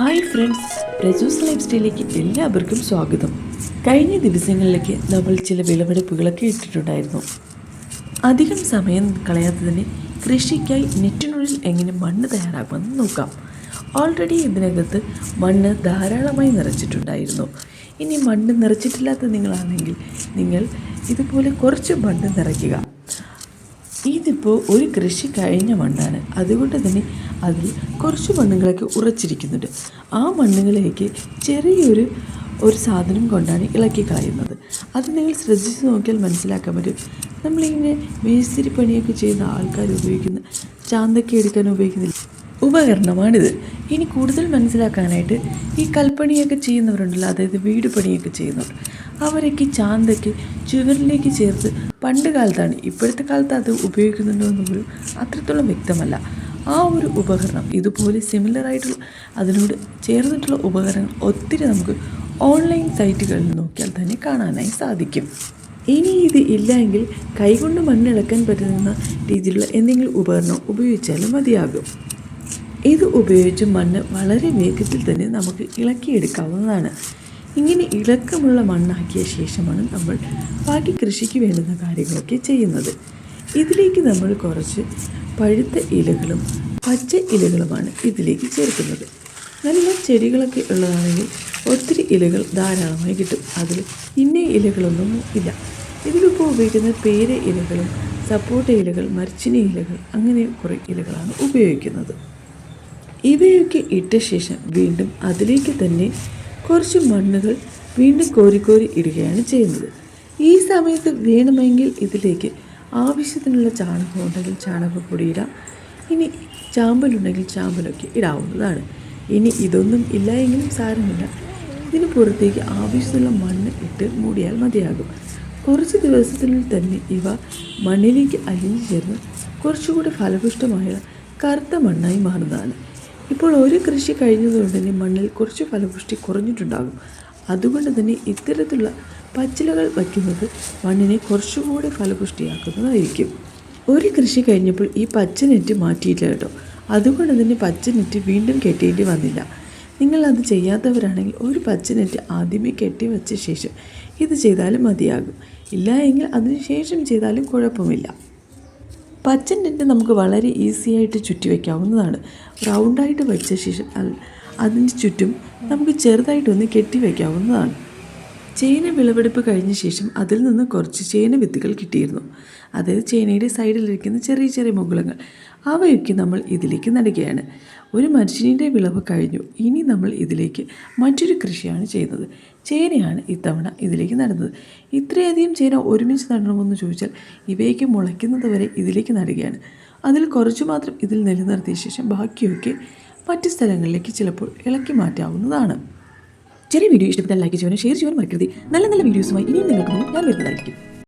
Hi friends Praju's life സ്റ്റൈലിലേക്ക് എല്ലാവർക്കും സ്വാഗതം. കഴിഞ്ഞ ദിവസങ്ങളിലേക്ക് നമ്മൾ ചില വിളവെടുപ്പുകളൊക്കെ ഇട്ടിട്ടുണ്ടായിരുന്നു. അധികം സമയം കളയാതെ തന്നെ കൃഷിക്കായി നെറ്റിനുള്ളിൽ എങ്ങനെ മണ്ണ് തയ്യാറാക്കുമെന്ന് നോക്കാം. ഓൾറെഡി ഇതിനകത്ത് മണ്ണ് ധാരാളമായി നിറച്ചിട്ടുണ്ടായിരുന്നു. ഇനി മണ്ണ് നിറച്ചിട്ടില്ലാത്ത നിങ്ങളാണെങ്കിൽ നിങ്ങൾ ഇതുപോലെ കുറച്ച് മണ്ണ് നിറയ്ക്കുക. ഇതിപ്പോൾ ഒരു കൃഷി കഴിഞ്ഞ മണ്ണാണ്. അതുകൊണ്ട് തന്നെ അതിൽ കുറച്ച് മണ്ണുകളൊക്കെ ഉറച്ചിരിക്കുന്നുണ്ട്. ആ മണ്ണുകളിലേക്ക് ചെറിയൊരു ഒരു സാധനം കൊണ്ടാണ് ഇളക്കി കളയുന്നത്. അത് നിങ്ങൾ ശ്രദ്ധിച്ച് നോക്കിയാൽ മനസ്സിലാക്കാൻ പറ്റും. നമ്മളിങ്ങനെ മേസ്തിരി പണിയൊക്കെ ചെയ്യുന്ന ആൾക്കാർ ഉപയോഗിക്കുന്ന ചാന്തയ്ക്ക് എടുക്കാൻ ഉപയോഗിക്കുന്നില്ല. ഉപകരണമാണിത്. ഇനി കൂടുതൽ മനസ്സിലാക്കാനായിട്ട് ഈ കൽപ്പണിയൊക്കെ ചെയ്യുന്നവരുണ്ടല്ലോ അതായത് വീട് പണിയൊക്കെ ചെയ്യുന്നവർ. അവരൊക്കെ ചാന്തയ്ക്ക് ചുവരിലേക്ക് ചേർത്ത് പണ്ട് കാലത്താണ് ഇപ്പോഴത്തെ കാലത്ത് അത് ഉപയോഗിക്കുന്നുണ്ടോ എന്ന് പോലും അത്രത്തോളം വ്യക്തമല്ല. ആ ഒരു ഉപകരണം ഇതുപോലെ സിമിലർ ആയിട്ടുള്ള അതിനോട് ചേർന്നിട്ടുള്ള ഉപകരണങ്ങൾ ഒത്തിരി നമുക്ക് ഓൺലൈൻ സൈറ്റുകളിൽ നോക്കിയാൽ തന്നെ കാണാനായി സാധിക്കും. ഇനി ഇത് ഇല്ലെങ്കിൽ കൈകൊണ്ട് മണ്ണിളക്കാൻ പറ്റുന്ന രീതിയിലുള്ള എന്തെങ്കിലും ഉപകരണം ഉപയോഗിച്ചാലും മതിയാകും. ഇത് ഉപയോഗിച്ച് മണ്ണ് വളരെ വേഗത്തിൽ തന്നെ നമുക്ക് ഇളക്കിയെടുക്കാവുന്നതാണ്. ഇങ്ങനെ ഇളക്കമുള്ള മണ്ണാക്കിയ ശേഷമാണ് നമ്മൾ ബാക്കി കൃഷിക്ക് വേണ്ടുന്ന കാര്യങ്ങളൊക്കെ ചെയ്യുന്നത്. ഇതിലേക്ക് നമ്മൾ കുറച്ച് പഴുത്ത ഇലകളും പച്ച ഇലകളുമാണ് ഇതിലേക്ക് ചേർക്കുന്നത്. നല്ല ചെടികളൊക്കെ ഉള്ളതാണെങ്കിൽ ഒത്തിരി ഇലകൾ ധാരാളമായി കിട്ടും. അതിൽ ഇന്ന ഇലകളൊന്നും ഇല്ല. ഇതിലിപ്പോൾ ഉപയോഗിക്കുന്ന പേര ഇലകളും സപ്പോട്ട ഇലകൾ മരിച്ചിനി ഇലകൾ അങ്ങനെ കുറേ ഇലകളാണ് ഉപയോഗിക്കുന്നത്. ഇവയൊക്കെ ഇട്ട ശേഷം വീണ്ടും അതിലേക്ക് തന്നെ കുറച്ച് മണ്ണുകൾ വീണ്ടും കോരിക്കോരി ഇടുകയാണ് ചെയ്യുന്നത്. ഈ സമയത്ത് വേണമെങ്കിൽ ഇതിലേക്ക് ആവശ്യത്തിനുള്ള ചാണകം ഉണ്ടെങ്കിൽ ചാണകപ്പൊടി ഇടാം. ഇനി ചാമ്പലുണ്ടെങ്കിൽ ചാമ്പലൊക്കെ ഇടാവുന്നതാണ്. ഇനി ഇതൊന്നും ഇല്ല എങ്കിലും സാരമില്ല. ഇതിന് പുറത്തേക്ക് ആവശ്യമുള്ള മണ്ണ് ഇട്ട് മൂടിയാൽ മതിയാകും. കുറച്ച് ദിവസത്തിനുള്ളിൽ തന്നെ ഇവ മണ്ണിലേക്ക് അലിഞ്ഞു ചേർന്ന് കുറച്ചുകൂടി ഫലപുഷ്ടമായ കറുത്ത മണ്ണായി മാറുന്നതാണ്. ഇപ്പോൾ ഒരു കൃഷി കഴിഞ്ഞതുകൊണ്ട് തന്നെ മണ്ണിൽ കുറച്ച് ഫലപുഷ്ടി കുറഞ്ഞിട്ടുണ്ടാകും. അതുകൊണ്ട് തന്നെ ഇത്തരത്തിലുള്ള പച്ചിലകൾ വയ്ക്കുന്നത് മണ്ണിനെ കുറച്ചുകൂടി ഫലപുഷ്ടിയാക്കുന്നതായിരിക്കും. ഒരു കൃഷി കഴിഞ്ഞപ്പോൾ ഈ പച്ച നെറ്റ് മാറ്റിയില്ല കേട്ടോ. അതുകൊണ്ട് തന്നെ പച്ച നെറ്റ് വീണ്ടും കെട്ടേണ്ടി വന്നില്ല. നിങ്ങൾ അത് ചെയ്യാത്തവരാണെങ്കിൽ ഒരു പച്ച നെറ്റ് ആദ്യമേ കെട്ടി വെച്ച ശേഷം ഇത് ചെയ്താലും മതിയാകും. ഇല്ല എങ്കിൽ അതിന് ശേഷം ചെയ്താലും കുഴപ്പമില്ല. പച്ച നെറ്റ് നമുക്ക് വളരെ ഈസി ആയിട്ട് ചുറ്റി വയ്ക്കാവുന്നതാണ് റൗണ്ടായിട്ട് വെച്ച ശേഷം അതിന് ചുറ്റും നമുക്ക് ചെറുതായിട്ടൊന്ന് കെട്ടി വയ്ക്കാവുന്നതാണ് ചേന വിളവെടുപ്പ് കഴിഞ്ഞ ശേഷം അതിൽ നിന്ന് കുറച്ച് ചേന വിത്തുകൾ കിട്ടിയിരുന്നു. അതായത് ചേനയുടെ സൈഡിലിരിക്കുന്ന ചെറിയ ചെറിയ മുകുളങ്ങൾ. അവയൊക്കെ നമ്മൾ ഇതിലേക്ക് നടുകയാണ്. ഒരു മനുഷ്യന്റെ വിളവ് കഴിഞ്ഞു. ഇനി നമ്മൾ ഇതിലേക്ക് മറ്റൊരു കൃഷിയാണ് ചെയ്യുന്നത്. ചേനയാണ് ഇത്തവണ ഇതിലേക്ക് നടുന്നത്. ഇത്രയധികം ചേന ഒരുമിച്ച് നടണമെന്ന് ചോദിച്ചാൽ ഇവയൊക്കെ മുളയ്ക്കുന്നത് വരെ ഇതിലേക്ക് നടുകയാണ്. അതിൽ കുറച്ചു മാത്രം ഇതിൽ നിലനിർത്തിയ ശേഷം ബാക്കിയൊക്കെ മറ്റ് സ്ഥലങ്ങളിലേക്ക് ചിലപ്പോൾ ഇളക്കി മാറ്റാവുന്നതാണ്. ചെറിയ വീഡിയോ ഇഷ്ടപ്പെട്ടാൽ ലൈക്ക് ചെയ്യാനും ഷെയർ ചെയ്യാനും മറക്കരുത്. നല്ല നല്ല വീഡിയോസുമായി ഇനിയും നിങ്ങൾക്ക് മുന്നിൽ ഞാൻ വരുന്നതായിരിക്കും.